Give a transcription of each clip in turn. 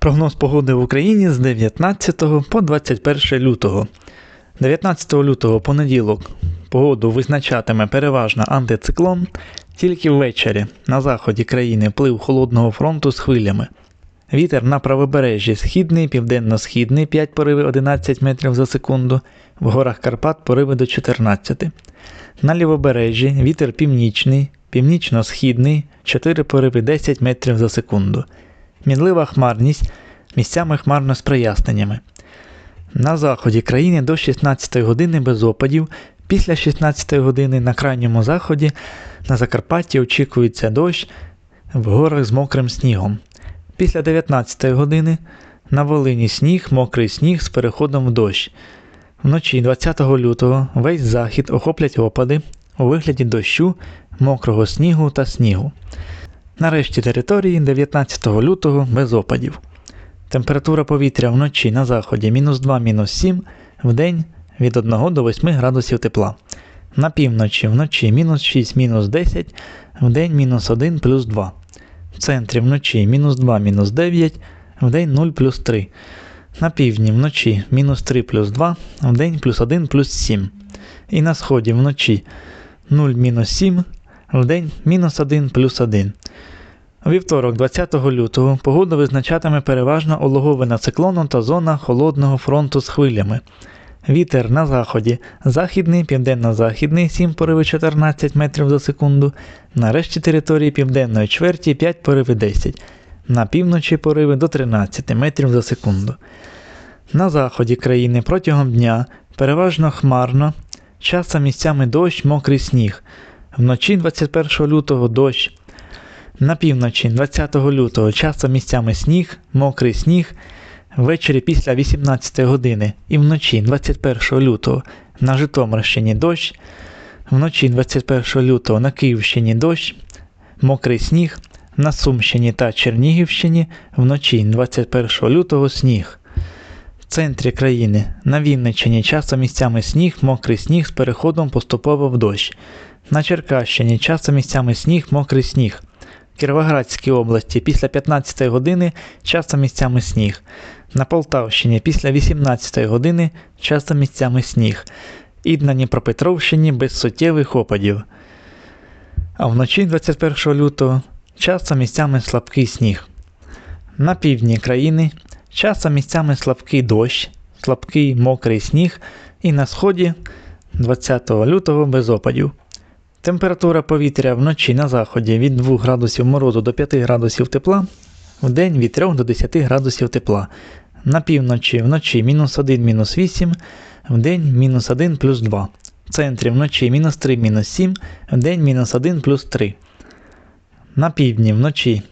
Прогноз погоди в Україні з 19 по 21 лютого. 19 лютого понеділок погоду визначатиме переважно антициклон, тільки ввечері на заході країни вплив холодного фронту з хвилями. Вітер на правобережжі східний, південно-східний 5 пориви 11 метрів за секунду, в горах Карпат пориви до 14. На лівобережжі вітер північний, північно-східний 4 пориви 10 метрів за секунду. Мінлива хмарність місцями хмарно з проясненнями. На заході країни до 16 години без опадів. Після 16 години на крайньому заході на Закарпатті очікується дощ в горах з мокрим снігом. Після 19 години на Волині сніг, мокрий сніг з переходом в дощ. Вночі 20 лютого весь захід охоплять опади у вигляді дощу, мокрого снігу та снігу. Нарешті території 19 лютого без опадів. Температура повітря вночі на заході мінус 2 мінус 7, вдень від 1 до 8 градусів тепла. На півночі вночі мінус 6 мінус 10, вдень мінус 1 плюс 2. В центрі вночі мінус 2 мінус 9, вдень 0 плюс 3. На півдні вночі мінус 3 плюс 2, вдень плюс 1 плюс 7. І на сході вночі 0 мінус 7, вдень мінус 1 плюс 1. Вівторок, 20 лютого, погода визначатиме переважно ологовина циклону та зона холодного фронту з хвилями. Вітер на заході західний, південно-західний 7 пориви 14 метрів за секунду, на решті території південної чверті 5 пориви 10, на півночі пориви до 13 метрів за секунду. На заході країни протягом дня переважно хмарно, часом місцями дощ, мокрий сніг. Вночі 21 лютого дощ. На півночі 20 лютого часто місцями сніг, мокрий сніг. Ввечері після 18 години і вночі 21 лютого на Житомирщині дощ. Вночі 21 лютого на Київщині дощ, мокрий сніг. На Сумщині та Чернігівщині вночі 21 лютого сніг. В центрі країни на Вінниччині часто місцями сніг, мокрий сніг з переходом поступово в дощ. На Черкащині часто місцями сніг, мокрий сніг. В Кіровоградській області після 15 години часто місцями сніг. На Полтавщині після 18 години часто місцями сніг. І на Дніпропетровщині без суттєвих опадів. А вночі 21 лютого часто місцями слабкий сніг. На півдні країни часто місцями слабкий дощ, слабкий мокрий сніг, і на сході 20 лютого без опадів. Температура повітря вночі на заході від 2 градусів морозу до 5 градусів тепла, вдень від 3 до 10 градусів тепла. На півночі вночі мінус 1 мінус 8, вдень мінус 1 плюс 2. В центрі вночі мінус 3 мінус 7, вдень мінус 1 плюс 3. На півдні вночі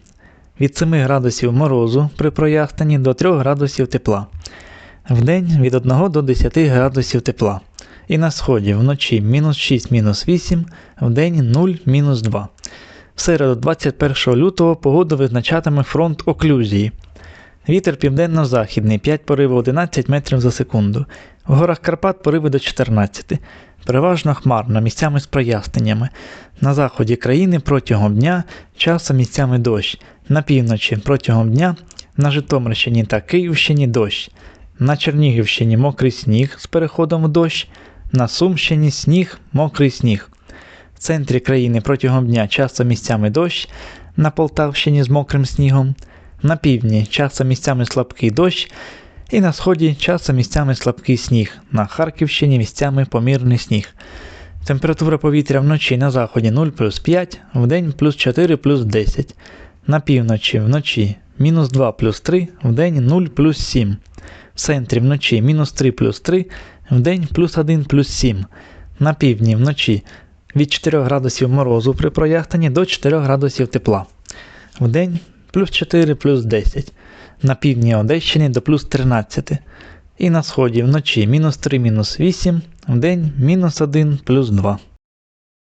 від 7 градусів морозу при проясненні до 3 градусів тепла. Вдень від 1 до 10 градусів тепла. І на сході вночі мінус 6 мінус 8, вдень 0 мінус 2. В середу 21 лютого погоду визначатиме фронт оклюзії. Вітер південно-західний 5 пориви 11 метрів за секунду. В горах Карпат пориви до 14. Переважно хмарно, місцями з проясненнями. На заході країни протягом дня часом місцями дощ. На півночі протягом дня на Житомирщині та Київщині дощ. На Чернігівщині мокрий сніг з переходом в дощ. На Сумщині сніг, мокрий сніг. В центрі країни протягом дня часто місцями дощ, на Полтавщині з мокрим снігом, на півдні часто місцями слабкий дощ, і на сході часто місцями слабкий сніг, на Харківщині місцями помірний сніг. Температура повітря вночі на заході 0 плюс 5, вдень плюс 4 плюс 10, на півночі вночі мінус 2 плюс 3, вдень 0 плюс 7, в центрі вночі мінус 3 плюс 3, вдень плюс 1 плюс 7, на півдні вночі від 4 градусів морозу при прояхтанні до 4 градусів тепла. Вдень плюс 4 плюс 10, на півдні Одещини до плюс 13. І на сході вночі мінус 3 мінус 8, вдень мінус 1 плюс 2.